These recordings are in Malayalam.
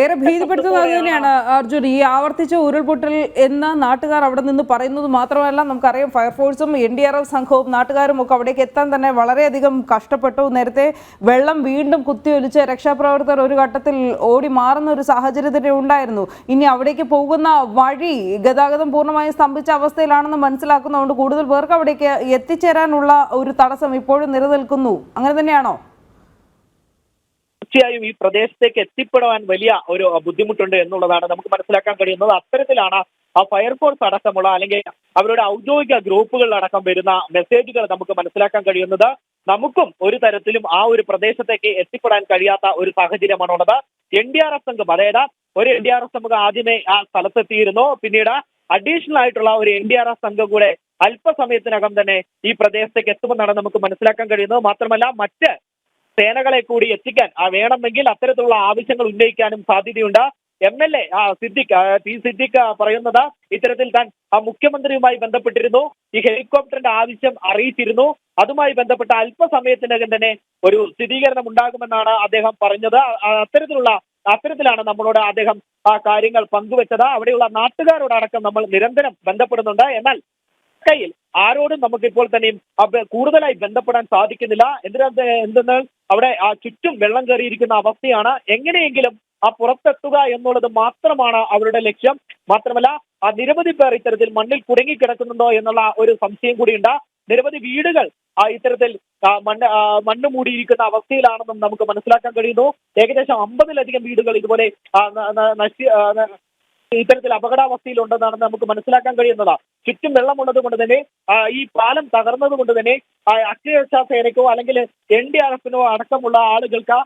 ഏറെ ഭീതിപ്പെടുത്തുന്നത് തന്നെയാണ് അർജുൻ. ഈ ആവർത്തിച്ച ഉരുൾപൊട്ടൽ എന്ന് നാട്ടുകാർ അവിടെ നിന്ന് പറയുന്നത് മാത്രമല്ല നമുക്കറിയാം ഫയർഫോഴ്സും എൻ ഡി ആർ എഫ് സംഘവും നാട്ടുകാരും ഒക്കെ അവിടേക്ക് എത്താൻ തന്നെ വളരെയധികം കഷ്ടപ്പെട്ടു. നേരത്തെ വെള്ളം വീണ്ടും കുത്തിയൊലിച്ച് രക്ഷാപ്രവർത്തകർ ഒരു ഘട്ടത്തിൽ ഓടി മാറുന്ന ഒരു സാഹചര്യത്തിന് ഉണ്ടായിരുന്നു. ഇനി അവിടേക്ക് പോകുന്ന വഴി ഗതാഗതം പൂർണമായും സ്തംഭിച്ച അവസ്ഥയിലാണെന്ന് മനസ്സിലാക്കുന്നതുകൊണ്ട് കൂടുതൽ പേർക്ക് അവിടേക്ക് എത്തിച്ചേരാനുള്ള ഒരു തടസ്സം ഇപ്പോഴും നിലനിൽക്കുന്നു. അങ്ങനെ തന്നെയാണോ? തീർച്ചയായും ഈ പ്രദേശത്തേക്ക് എത്തിപ്പെടാൻ വലിയ ഒരു ബുദ്ധിമുട്ടുണ്ട് എന്നുള്ളതാണ് നമുക്ക് മനസ്സിലാക്കാൻ കഴിയുന്നത്. അത്തരത്തിലാണ് ആ ഫയർഫോഴ്സ് അടക്കമുള്ള അല്ലെങ്കിൽ അവരുടെ ഔദ്യോഗിക ഗ്രൂപ്പുകളിലടക്കം വരുന്ന മെസ്സേജുകൾ നമുക്ക് മനസ്സിലാക്കാൻ കഴിയുന്നത്. നമുക്കും ഒരു തരത്തിലും ആ ഒരു പ്രദേശത്തേക്ക് എത്തിപ്പെടാൻ കഴിയാത്ത ഒരു സാഹചര്യമാണുള്ളത്. എൻ ഡി ആർ എഫ് സംഘം അതായത് ഒരു എൻ ഡി ആർ എഫ് സംഘം ആദ്യമേ ആ സ്ഥലത്തെത്തിയിരുന്നു. പിന്നീട് അഡീഷണൽ ആയിട്ടുള്ള ഒരു എൻ ഡി ആർ എഫ് സംഘം കൂടെ അല്പസമയത്തിനകം തന്നെ ഈ പ്രദേശത്തേക്ക് എത്തുമെന്നാണ് നമുക്ക് മനസ്സിലാക്കാൻ കഴിയുന്നത്. മാത്രമല്ല മറ്റ് സേനകളെ കൂടി എത്തിക്കാൻ വേണമെങ്കിൽ അത്തരത്തിലുള്ള ആവശ്യങ്ങൾ ഉന്നയിക്കാനും സാധ്യതയുണ്ട്. M L A Siddique T Siddique പറയുന്നത് ഇത്തരത്തിൽ താൻ ആ മുഖ്യമന്ത്രിയുമായി ബന്ധപ്പെട്ടിരുന്നു. ഈ ഹെലികോപ്റ്ററിന്റെ ആവശ്യം അറിയിച്ചിരുന്നു. അതുമായി ബന്ധപ്പെട്ട അല്പസമയത്തിനകം തന്നെ ഒരു സ്ഥിരീകരണം ഉണ്ടാകുമെന്നാണ് അദ്ദേഹം പറഞ്ഞത്. അത്തരത്തിലുള്ള അത്തരത്തിലാണ് നമ്മളോട് അദ്ദേഹം ആ കാര്യങ്ങൾ പങ്കുവെച്ചത്. അവിടെയുള്ള നാട്ടുകാരോടടക്കം നമ്മൾ നിരന്തരം ബന്ധപ്പെടുന്നുണ്ട്. എന്നാൽ കയ്യിൽ. ആരോടും നമുക്ക് ഇപ്പോൾ തന്നെയും കൂടുതലായി ബന്ധപ്പെടാൻ സാധിക്കുന്നില്ല. എന്തിനാ എന്തെന്നാൽ അവിടെ ആ ചുറ്റും വെള്ളം കയറിയിരിക്കുന്ന അവസ്ഥയാണ്. എങ്ങനെയെങ്കിലും ആ പുറത്തെത്തുക എന്നുള്ളത് മാത്രമാണ് അവരുടെ ലക്ഷ്യം. മാത്രമല്ല ആ നിരവധി പേർ ഇത്തരത്തിൽ മണ്ണിൽ കുടുങ്ങിക്കിടക്കുന്നുണ്ടോ എന്നുള്ള ഒരു സംശയം കൂടിയുണ്ട്. നിരവധി വീടുകൾ ആ ഇത്തരത്തിൽ മണ്ണ് മണ്ണ് മൂടിയിരിക്കുന്ന അവസ്ഥയിലാണെന്നും നമുക്ക് മനസ്സിലാക്കാൻ കഴിയുന്നു. ഏകദേശം അമ്പതിലധികം വീടുകൾ ഇതുപോലെ നശി ഇത്തരത്തിൽ അപകടാവസ്ഥയിലുണ്ടെന്നാണ് നമുക്ക് മനസ്സിലാക്കാൻ കഴിയുന്നത്. ചുറ്റും വെള്ളമുള്ളത് കൊണ്ട് തന്നെ ഈ പാലം തകർന്നത് കൊണ്ട് തന്നെ ആ, അഗ്നിരക്ഷാ സേനയ്ക്കോ അല്ലെങ്കിൽ എൻ ഡി ആർ എഫിനോ അടക്കമുള്ള ആളുകൾക്ക്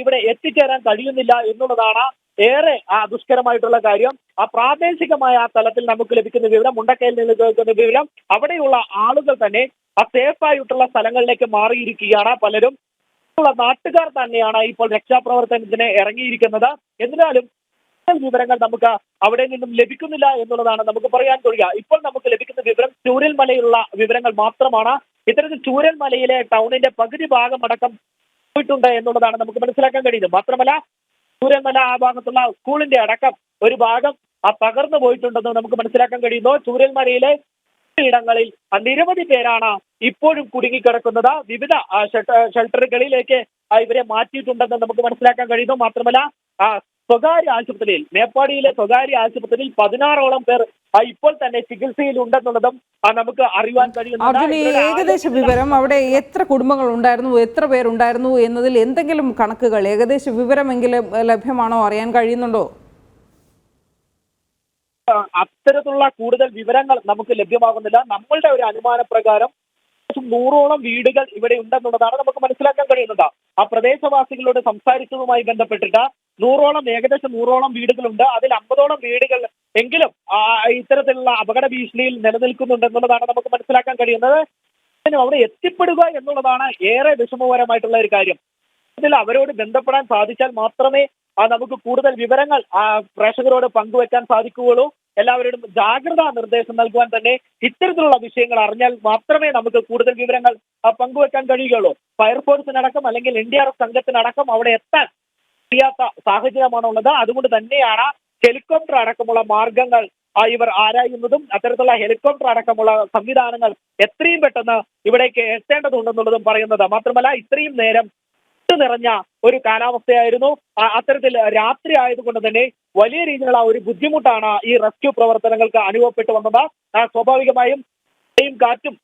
ഇവിടെ എത്തിച്ചേരാൻ കഴിയുന്നില്ല എന്നുള്ളതാണ് ഏറെ ദുഷ്കരമായിട്ടുള്ള കാര്യം. ആ പ്രാദേശികമായ ആ തലത്തിൽ നമുക്ക് ലഭിക്കുന്ന വിവരം മുണ്ടക്കയിൽ നിന്ന് കേൾക്കുന്ന വിവരം അവിടെയുള്ള ആളുകൾ തന്നെ ആ സേഫ് ആയിട്ടുള്ള സ്ഥലങ്ങളിലേക്ക് മാറിയിരിക്കുകയാണ് പലരും. നാട്ടുകാർ തന്നെയാണ് ഇപ്പോൾ രക്ഷാപ്രവർത്തനത്തിന് ഇറങ്ങിയിരിക്കുന്നത്. എന്നിരുന്നാലും വിവരങ്ങൾ നമുക്ക് അവിടെ നിന്നും ലഭിക്കുന്നില്ല എന്നുള്ളതാണ് നമുക്ക് പറയാൻ കഴിയുക. ഇപ്പോൾ നമുക്ക് ലഭിക്കുന്ന വിവരം ചൂരൽമലയിലുള്ള വിവരങ്ങൾ മാത്രമാണ്. ഇത്തരത്തിൽ ചൂരൽമലയിലെ ടൗണിന്റെ പകുതി ഭാഗം അടക്കം പോയിട്ടുണ്ട് എന്നുള്ളതാണ് നമുക്ക് മനസ്സിലാക്കാൻ കഴിയുന്നത്. മാത്രമല്ല ചൂരൽമല ആ ഭാഗത്തുള്ള സ്കൂളിന്റെ അടക്കം ഒരു ഭാഗം ആ തകർന്നു പോയിട്ടുണ്ടെന്ന് നമുക്ക് മനസ്സിലാക്കാൻ കഴിയുന്നു. ചൂരൽമലയിലെ ഇടങ്ങളിൽ നിരവധി പേരാണ് ഇപ്പോഴും കുടുങ്ങിക്കിടക്കുന്നത്. വിവിധ ഷെൽട്ടറുകളിലേക്ക് ഇവരെ മാറ്റിയിട്ടുണ്ടെന്ന് നമുക്ക് മനസ്സിലാക്കാൻ കഴിയുന്നു. മാത്രമല്ല സ്വകാര്യ ആശുപത്രിയിൽ മേപ്പാടിയിലെ സ്വകാര്യ ആശുപത്രിയിൽ പതിനാറോളം പേർ ഇപ്പോൾ തന്നെ ചികിത്സയിൽ ഉണ്ടെന്നുള്ളതും നമുക്ക് അറിയുവാൻ കഴിയും ഏകദേശ വിവരം അവിടെ എത്ര കുടുംബങ്ങൾ ഉണ്ടായിരുന്നു എത്ര പേരുണ്ടായിരുന്നു എന്നതിൽ എന്തെങ്കിലും കണക്കുകൾ ഏകദേശ വിവരമെങ്കിലും ലഭ്യമാണോ അറിയാൻ കഴിയുന്നുണ്ടോ? അത്തരത്തിലുള്ള കൂടുതൽ വിവരങ്ങൾ നമുക്ക് ലഭ്യമാകുന്നില്ല. നമ്മളുടെ ഒരു അനുമാന പ്രകാരം നൂറോളം വീടുകൾ ഇവിടെ ഉണ്ടെന്നുള്ളതാണ് നമുക്ക് മനസ്സിലാക്കാൻ കഴിയുന്നത്. ആ പ്രദേശവാസികളോട് സംസാരിച്ചതുമായി ബന്ധപ്പെട്ടിട്ട് നൂറോളം ഏകദേശം നൂറോളം വീടുകളുണ്ട്. അതിൽ അമ്പതോളം വീടുകൾ എങ്കിലും ഇത്തരത്തിലുള്ള അപകട ഭീഷണിയിൽ നിലനിൽക്കുന്നുണ്ട് എന്നുള്ളതാണ് നമുക്ക് മനസ്സിലാക്കാൻ കഴിയുന്നത്. അവിടെ എത്തിപ്പെടുക എന്നുള്ളതാണ് ഏറെ വിഷമകരമായിട്ടുള്ള ഒരു കാര്യം. അതിൽ അവരോട് ബന്ധപ്പെടാൻ സാധിച്ചാൽ മാത്രമേ നമുക്ക് കൂടുതൽ വിവരങ്ങൾ ആ പ്രേക്ഷകരോട് പങ്കുവെക്കാൻ സാധിക്കുകയുള്ളൂ. എല്ലാവരോടും ജാഗ്രതാ നിർദ്ദേശം നൽകുവാൻ തന്നെ ഇത്തരത്തിലുള്ള വിഷയങ്ങൾ അറിഞ്ഞാൽ മാത്രമേ നമുക്ക് കൂടുതൽ വിവരങ്ങൾ പങ്കുവെക്കാൻ കഴിയുകയുള്ളൂ. ഫയർഫോഴ്സിനടക്കം അല്ലെങ്കിൽ എൻ ഡി ആർ എഫ് സംഘത്തിനടക്കം അവിടെ എത്താൻ കഴിയാത്ത സാഹചര്യമാണുള്ളത്. അതുകൊണ്ട് തന്നെയാണ് ഹെലികോപ്റ്റർ അടക്കമുള്ള മാർഗങ്ങൾ ഇവർ ആരായുന്നതും അത്തരത്തിലുള്ള ഹെലികോപ്റ്റർ അടക്കമുള്ള സംവിധാനങ്ങൾ എത്രയും പെട്ടെന്ന് ഇവിടേക്ക് എത്തേണ്ടതുണ്ടെന്നുള്ളതും പറയുന്നത്. മാത്രമല്ല ഇത്രയും നേരം നിറഞ്ഞ ഒരു കാലാവസ്ഥയായിരുന്നു. അത്തരത്തിൽ രാത്രി ആയതുകൊണ്ട് തന്നെ വലിയ രീതിയിലുള്ള ഒരു ബുദ്ധിമുട്ടാണ് ഈ റെസ്ക്യൂ പ്രവർത്തനങ്ങൾക്ക് അനുഭവപ്പെട്ടു വന്നത്. സ്വാഭാവികമായും കാറ്റും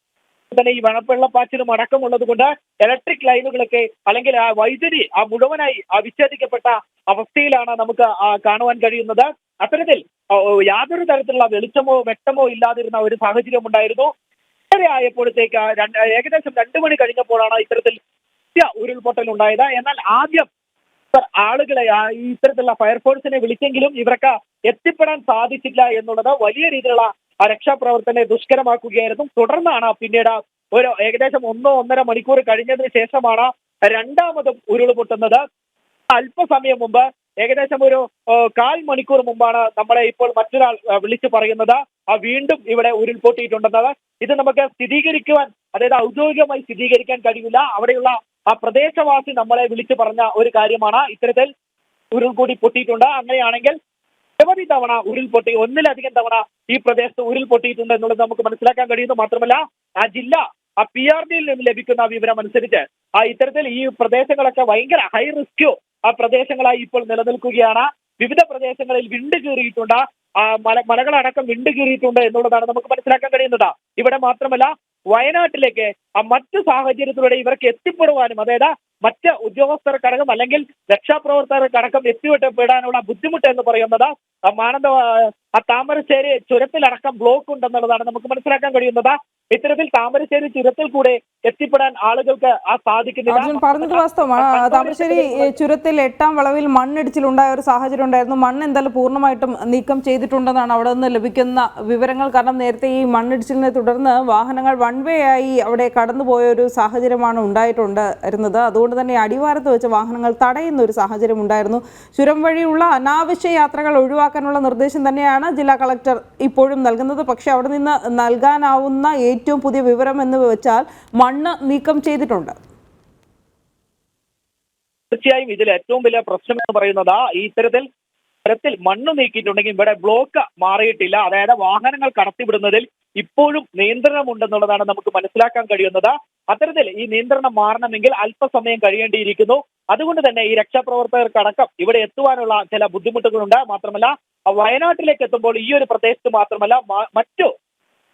തന്നെ ഈ വെള്ളപ്പാച്ചിലും അടക്കമുള്ളത് കൊണ്ട് ഇലക്ട്രിക് ലൈനുകളൊക്കെ അല്ലെങ്കിൽ ആ വൈദ്യുതി ആ മുഴുവനായി ആ വിച്ഛേദിക്കപ്പെട്ട അവസ്ഥയിലാണ് നമുക്ക് കാണുവാൻ കഴിയുന്നത്. അത്തരത്തിൽ യാതൊരു തരത്തിലുള്ള വെളിച്ചമോ വെട്ടമോ ഇല്ലാതിരുന്ന ഒരു സാഹചര്യം ഉണ്ടായിരുന്നു. ഏറെ ആയപ്പോഴത്തേക്ക് ഏകദേശം രണ്ടു മണി കഴിഞ്ഞപ്പോഴാണ് ഇത്തരത്തിൽ ഉരുൾപൊട്ടൽ ഉണ്ടായത്. എന്നാൽ ആദ്യം ആളുകളെ ഇത്തരത്തിലുള്ള ഫയർഫോഴ്സിനെ വിളിച്ചെങ്കിലും ഇവർക്ക് എത്തിപ്പെടാൻ സാധിച്ചില്ല എന്നുള്ളത് വലിയ രീതിയിലുള്ള ആ രക്ഷാപ്രവർത്തനെ ദുഷ്കരമാക്കുകയായിരുന്നു. തുടർന്നാണ് പിന്നീട് ഒരു ഏകദേശം ഒന്നോ ഒന്നര മണിക്കൂർ കഴിഞ്ഞതിന് ശേഷമാണ് രണ്ടാമതും ഉരുൾപൊട്ടുന്നത് അല്പസമയം മുമ്പ് ഏകദേശം ഒരു കാൽ മണിക്കൂർ മുമ്പാണ് നമ്മളെ ഇപ്പോൾ മറ്റൊരാൾ വിളിച്ചു പറയുന്നത്. ആ വീണ്ടും ഇവിടെ ഉരുൾപൊട്ടിയിട്ടുണ്ടെന്നത് ഇത് നമുക്ക് സ്ഥിരീകരിക്കുവാൻ അതായത് ഔദ്യോഗികമായി സ്ഥിരീകരിക്കാൻ കഴിയില്ല. അവിടെയുള്ള ആ പ്രദേശവാസി നമ്മളെ വിളിച്ചു പറഞ്ഞ ഒരു കാര്യമാണ്. ഇത്തരത്തിൽ ഉരുൾകൂടി പൊട്ടിയിട്ടുണ്ട്. അങ്ങനെയാണെങ്കിൽ നിരവധി തവണ ഉരുൾപൊട്ടി ഒന്നിലധികം തവണ ഈ പ്രദേശത്ത് ഉരുൾപൊട്ടിയിട്ടുണ്ട് എന്നുള്ളത് നമുക്ക് മനസ്സിലാക്കാൻ കഴിയുന്നു. മാത്രമല്ല ആ ജില്ല ആ പി ആർ ഡിയിൽ നിന്ന് ലഭിക്കുന്ന വിവരം അനുസരിച്ച് ആ ഇത്തരത്തിൽ ഈ പ്രദേശങ്ങളൊക്കെ ഭയങ്കര ഹൈ റിസ്ക് ആ പ്രദേശങ്ങളായി ഇപ്പോൾ നിലനിൽക്കുകയാണ്. വിവിധ പ്രദേശങ്ങളിൽ വിണ്ട് കീറിയിട്ടുണ്ട്. മല മലകളടക്കം വിണ്ട് കീറിയിട്ടുണ്ട് എന്നുള്ളതാണ് നമുക്ക് മനസ്സിലാക്കാൻ കഴിയുന്നത്. ഇവിടെ മാത്രമല്ല വയനാട്ടിലേക്ക് ആ മറ്റ് സാഹചര്യത്തിലൂടെ ഇവർക്ക് എത്തിപ്പെടുവാനും അതായത് മറ്റ് ഉദ്യോഗസ്ഥർക്കടക്കം അല്ലെങ്കിൽ രക്ഷാപ്രവർത്തകർക്കടക്കം എത്തിപ്പെടാനുള്ള ബുദ്ധിമുട്ട് എന്ന് പറയുന്നത് ആ മാനന്ത ആ താമരശ്ശേരി ചുരത്തിലടക്കം ബ്ലോക്ക് ഉണ്ടെന്നുള്ളതാണ് നമുക്ക് മനസ്സിലാക്കാൻ കഴിയുന്നത്. ഇത്തരത്തിൽ താമരശ്ശേരി ചുരത്തിൽ കൂടെ എത്തിപ്പെടാൻ ആളുകൾക്ക് ആ സാധിക്കുന്നില്ല. പറഞ്ഞത് വാസ്തവമാണ്. താമരശ്ശേരി ചുരത്തിൽ എട്ടാം വളവിൽ മണ്ണിടിച്ചിലുണ്ടായ ഒരു സാഹചര്യം ഉണ്ടായിരുന്നു. മണ്ണ് എന്തായാലും പൂർണമായിട്ടും നീക്കം ചെയ്തിട്ടുണ്ടെന്നാണ് അവിടെ നിന്ന് ലഭിക്കുന്ന വിവരങ്ങൾ. കാരണം നേരത്തെ ഈ മണ്ണിടിച്ചിലിനെ തുടർന്ന് വാഹനങ്ങൾ വൺ വേ ആയി അവിടെ കടന്നുപോയ ഒരു സാഹചര്യമാണ് ഉണ്ടായിട്ടുണ്ട് ഇരുന്നത് അതുകൊണ്ട് തന്നെ അടിവാരത്ത് വെച്ച് വാഹനങ്ങൾ തടയുന്ന ഒരു സാഹചര്യം ഉണ്ടായിരുന്നു. ചുരം വഴിയുള്ള അനാവശ്യ യാത്രകൾ ഒഴിവാക്കാനുള്ള നിർദ്ദേശം തന്നെയാണ് ജില്ലാ കളക്ടർ ഇപ്പോഴും നൽകുന്നത്. പക്ഷേ അവിടെ നിന്ന് നൽകാനാവുന്ന ഏറ്റവും പുതിയ വിവരം എന്ന് വെച്ചാൽ മണ്ണ് നീക്കം ചെയ്തിട്ടുണ്ട്. തീർച്ചയായും ഇതിൽ ഏറ്റവും വലിയ പ്രശ്നം എന്ന് പറയുന്നത് ഇത്തരത്തിൽ തരത്തിൽ മണ്ണ് നീക്കിയിട്ടുണ്ടെങ്കിൽ ഇവിടെ ബ്ലോക്ക് മാറിയിട്ടില്ല. അതായത് വാഹനങ്ങൾ കടത്തിവിടുന്നതിൽ ഇപ്പോഴും നിയന്ത്രണമുണ്ടെന്നുള്ളതാണ് നമുക്ക് മനസ്സിലാക്കാൻ കഴിയുന്നത്. അത്തരത്തിൽ ഈ നിയന്ത്രണം മാറണമെങ്കിൽ അല്പസമയം കഴിയേണ്ടിയിരിക്കുന്നു. അതുകൊണ്ട് തന്നെ ഈ രക്ഷാപ്രവർത്തകർക്കടക്കം ഇവിടെ എത്തുവാനുള്ള ചില ബുദ്ധിമുട്ടുകളുണ്ട്. മാത്രമല്ല വയനാട്ടിലേക്ക് എത്തുമ്പോൾ ഈ ഒരു പ്രദേശത്ത് മാത്രമല്ല മറ്റു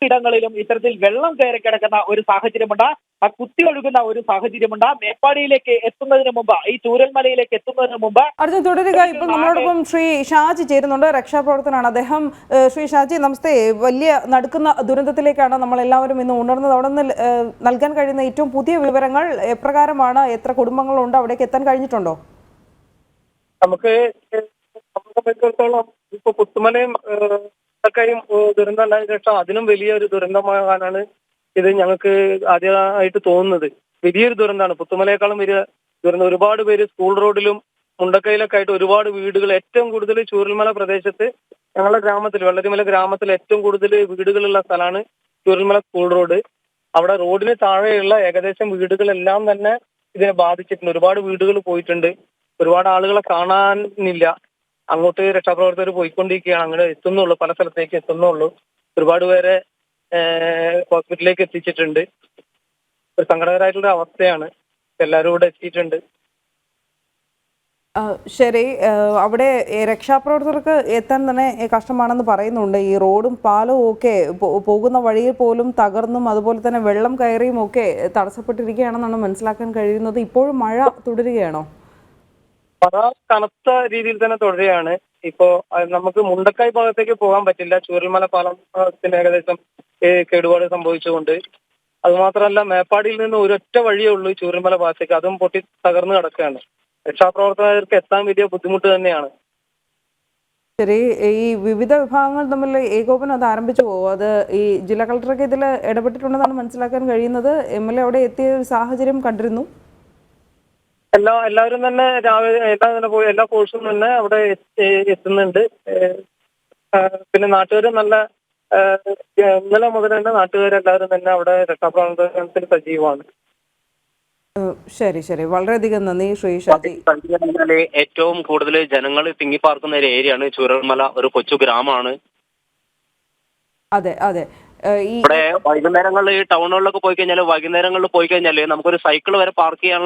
ഇടങ്ങളിലും ഇത്തരത്തിൽ വെള്ളം കയറി കിടക്കുന്ന ഒരു സാഹചര്യമുണ്ട്. ആ കുത്തി ഒഴുകുന്ന ഒരു സാഹചര്യമുണ്ട്. മേപ്പാടിയിലേക്ക് എത്തുന്നതിന് മുമ്പ് ഈ ചൂരൽമലയിലേക്ക് എത്തുന്നതിന് മുമ്പ് അർജുൻ തുടരുക. ഇപ്പോൾ നമ്മളോടൊപ്പം ശ്രീ ഷാജി ചേരുന്നുണ്ട് രക്ഷാപ്രവർത്തനാണ് അദ്ദേഹം. ശ്രീ ഷാജി നമസ്തേ. വലിയ നടക്കുന്ന ദുരന്തത്തിലേക്കാണ് നമ്മൾ എല്ലാവരും ഇന്ന് ഉണർന്നത്. അവിടെ നിന്ന് നൽകാൻ കഴിയുന്ന ഏറ്റവും പുതിയ വിവരങ്ങൾ എപ്രകാരമാണ്? എത്ര കുടുംബങ്ങളുണ്ട്? അവിടേക്ക് എത്താൻ കഴിഞ്ഞിട്ടുണ്ടോ? നമുക്ക് സംബന്ധിച്ചിടത്തോളം ഇപ്പൊ പുത്തുമലയും ഒക്കെയും ദുരന്തം ഉണ്ടായ ശേഷം അതിനും വലിയൊരു ദുരന്തമാകാനാണ് ഇത് ഞങ്ങൾക്ക് ആദ്യമായിട്ട് തോന്നുന്നത്. വലിയൊരു ദുരന്തമാണ്. പുത്തുമലയേക്കാളും വലിയ ദുരന്തം. ഒരുപാട് പേര് സ്കൂൾ റോഡിലും മുണ്ടക്കയിലൊക്കെ ആയിട്ട് ഒരുപാട് വീടുകൾ ഏറ്റവും കൂടുതൽ ചൂരൽമല പ്രദേശത്ത് ഞങ്ങളുടെ ഗ്രാമത്തിൽ വെള്ളരിമല ഗ്രാമത്തിൽ ഏറ്റവും കൂടുതൽ വീടുകളുള്ള സ്ഥലമാണ് ചൂരൽമല സ്കൂൾ റോഡ്. അവിടെ റോഡിന് താഴെയുള്ള ഏകദേശം വീടുകളെല്ലാം തന്നെ ഇതിനെ ബാധിച്ചിട്ടുണ്ട്. ഒരുപാട് വീടുകൾ പോയിട്ടുണ്ട്. ഒരുപാട് ആളുകളെ കാണാനില്ല അങ്ങോട്ട് രക്ഷാപ്രവർത്തകർ പോയിക്കൊണ്ടിരിക്കുകയാണ്. അങ്ങനെ എത്തുന്നുള്ളൂ. പല സ്ഥലത്തേക്ക് എത്തുന്നുള്ളൂ. ഒരുപാട് പേരെ ഹോസ്പിറ്റലിലേക്ക് എത്തിച്ചിട്ടുണ്ട്. ഒരു സങ്കടകരമായിട്ടുള്ള അവസ്ഥയാണ്. എല്ലാവരും കൂടെ എത്തിയിട്ടുണ്ട്. ശരി. അവിടെ രക്ഷാപ്രവർത്തകർക്ക് എത്താൻ തന്നെ കഷ്ടമാണെന്ന് പറയുന്നുണ്ട്. ഈ റോഡും പാലവും ഒക്കെ പോകുന്ന വഴിയിൽ പോലും തകർന്നും അതുപോലെ തന്നെ വെള്ളം കയറിയും ഒക്കെ തടസ്സപ്പെട്ടിരിക്കുകയാണെന്നാണ് മനസ്സിലാക്കാൻ കഴിയുന്നത്. ഇപ്പോഴും മഴ തുടരുകയാണോ? മഴ കനത്ത രീതിയിൽ തന്നെ തുടരുകയാണ്. ഇപ്പോ നമുക്ക് മുണ്ടക്കായ് ഭാഗത്തേക്ക് പോകാൻ പറ്റില്ല. ചൂരൽമല പാലത്തിന് ഏകദേശം കേടുപാട് സംഭവിച്ചുകൊണ്ട്. അതുമാത്രമല്ല മേപ്പാടിയിൽ നിന്ന് ഒരൊറ്റ വഴിയേ ഉള്ളൂ ചൂരൽമല ഭാഗത്തേക്ക്. അതും പൊട്ടി തകർന്നു കിടക്കുകയാണ്. രക്ഷാപ്രവർത്തകർക്ക് എത്താൻ വലിയ ബുദ്ധിമുട്ട് തന്നെയാണ്. ശരി ഈ വിവിധ വിഭാഗങ്ങൾ തമ്മിൽ ഏകോപനം അത് ആരംഭിച്ചു പോകും അത് ഈ ജില്ലാ കളക്ടറൊക്കെ ഇതിൽ ഇടപെട്ടിട്ടുണ്ടെന്നാണ് മനസ്സിലാക്കാൻ കഴിയുന്നത്. എം എൽ എ അവിടെ എത്തിയ ഒരു സാഹചര്യം കണ്ടിരുന്നു. എല്ലാ എല്ലാവരും തന്നെ രാവിലെ എല്ലാ തന്നെ പോയി എല്ലാ കോഴ്സും തന്നെ അവിടെ എത്തി- എത്തുന്നുണ്ട്. പിന്നെ നാട്ടുകാർ നല്ല ഇന്നലെ മുതൽ തന്നെ നാട്ടുകാരെല്ലാവരും തന്നെ അവിടെ രക്ഷാപ്രവർത്തനത്തിൽ സജീവമാണ്. ശരി ശരി. വളരെയധികം നന്ദി ശ്രീ ഷാജി ഏറ്റവും കൂടുതൽ ജനങ്ങൾ തിങ്ങിപ്പാർക്കുന്ന ഒരു ഏരിയ ആണ് ചുരൽമല ഒരു കൊച്ചു ഗ്രാമമാണ് അതെ അതെ. ഇവിടെ വൈകുന്നേരങ്ങളിൽ ടൗണുകളിലൊക്കെ പോയി കഴിഞ്ഞാൽ വൈകുന്നേരങ്ങളിൽ പോയി കഴിഞ്ഞാൽ നമുക്കൊരു സൈക്കിൾ വരെ പാർക്ക് ചെയ്യാൻ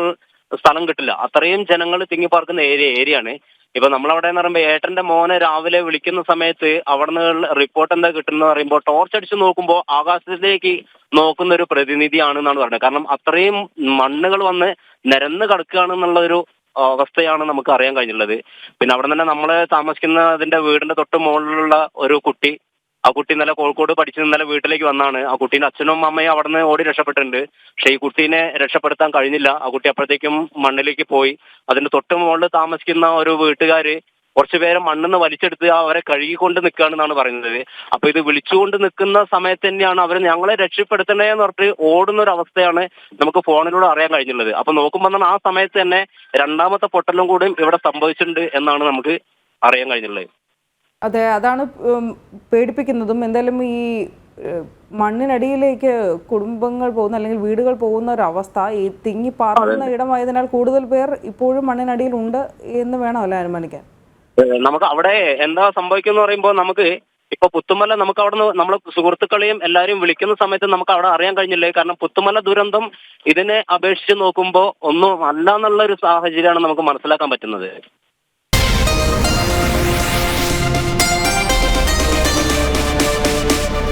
സ്ഥലം കിട്ടില്ല. അത്രയും ജനങ്ങൾ തിങ്ങിപ്പാർക്കുന്ന ഏരിയ ഏരിയയാണ്. ഇപ്പൊ നമ്മളവിടെ എന്ന് പറയുമ്പോൾ ഏട്ടന്റെ മോനെ രാവിലെ വിളിക്കുന്ന സമയത്ത് അവിടുന്ന് റിപ്പോർട്ട് എന്താ കിട്ടുന്നത് പറയുമ്പോൾ ടോർച്ച് അടിച്ച് നോക്കുമ്പോൾ ആകാശത്തിലേക്ക് നോക്കുന്ന ഒരു പ്രതിനിധിയാണെന്നാണ് പറയുന്നത്. കാരണം അത്രയും മണ്ണുകൾ വന്ന് നിരന്ന് കിടക്കുകയാണെന്നുള്ള ഒരു അവസ്ഥയാണ് നമുക്ക് അറിയാൻ കഴിഞ്ഞുള്ളത് പിന്നെ അവിടെ തന്നെ നമ്മൾ താമസിക്കുന്ന അതിന്റെ വീടിന്റെ തൊട്ട് മുകളിലുള്ള ഒരു കുട്ടി ആ കുട്ടി ഇന്നലെ കോഴിക്കോട് പഠിച്ച് ഇന്നലെ വീട്ടിലേക്ക് വന്നാണ്. ആ കുട്ടീന്റെ അച്ഛനും അമ്മയും അവിടെ നിന്ന് ഓടി രക്ഷപ്പെട്ടിട്ടുണ്ട്. പക്ഷേ ഈ കുട്ടീനെ രക്ഷപ്പെടുത്താൻ കഴിഞ്ഞില്ല. ആ കുട്ടി അപ്പോഴത്തേക്കും മണ്ണിലേക്ക് പോയി. അതിന്റെ തൊട്ട് മുകളിൽ താമസിക്കുന്ന ഒരു വീട്ടുകാര് കുറച്ചു പേരെ മണ്ണിന്ന് വലിച്ചെടുത്ത് അവരെ കഴുകിക്കൊണ്ട് നിൽക്കുകയാണെന്നാണ് പറയുന്നത്. അപ്പൊ ഇത് വിളിച്ചുകൊണ്ട് നിൽക്കുന്ന സമയത്ത് തന്നെയാണ് അവർ ഞങ്ങളെ രക്ഷപ്പെടുത്തണേന്ന് പറഞ്ഞിട്ട് ഓടുന്ന ഒരു അവസ്ഥയാണ് നമുക്ക് ഫോണിലൂടെ അറിയാൻ കഴിഞ്ഞുള്ളത് അപ്പൊ നോക്കുമ്പോൾ ആ സമയത്ത് തന്നെ രണ്ടാമത്തെ പൊട്ടലും കൂടി ഇവിടെ സംഭവിച്ചിട്ടുണ്ട് എന്നാണ് നമുക്ക് അറിയാൻ കഴിഞ്ഞുള്ളത് അതെ അതാണ് പേടിപ്പിക്കുന്നതും. എന്തായാലും ഈ മണ്ണിനടിയിലേക്ക് കുടുംബങ്ങൾ പോകുന്ന അല്ലെങ്കിൽ വീടുകൾ പോകുന്ന ഒരു അവസ്ഥ ഈ തിങ്ങി പാർക്കുന്ന ഇടമായതിനാൽ കൂടുതൽ പേർ ഇപ്പോഴും മണ്ണിനടിയിലുണ്ട് എന്ന് വേണം അല്ലെ അനുമാനിക്കാൻ? നമുക്ക് അവിടെ എന്താ സംഭവിക്കുന്ന പറയുമ്പോൾ നമുക്ക് ഇപ്പൊ പുത്തുമല നമുക്ക് അവിടെ നിന്ന് നമ്മളെ സുഹൃത്തുക്കളെയും എല്ലാവരെയും വിളിക്കുന്ന സമയത്ത് നമുക്ക് അവിടെ അറിയാൻ കഴിഞ്ഞില്ലേ? കാരണം പുത്തുമല ദുരന്തം ഇതിനെ അപേക്ഷിച്ച് നോക്കുമ്പോൾ ഒന്നും അല്ല എന്നുള്ള ഒരു സാഹചര്യമാണ് നമുക്ക് മനസ്സിലാക്കാൻ പറ്റുന്നത്.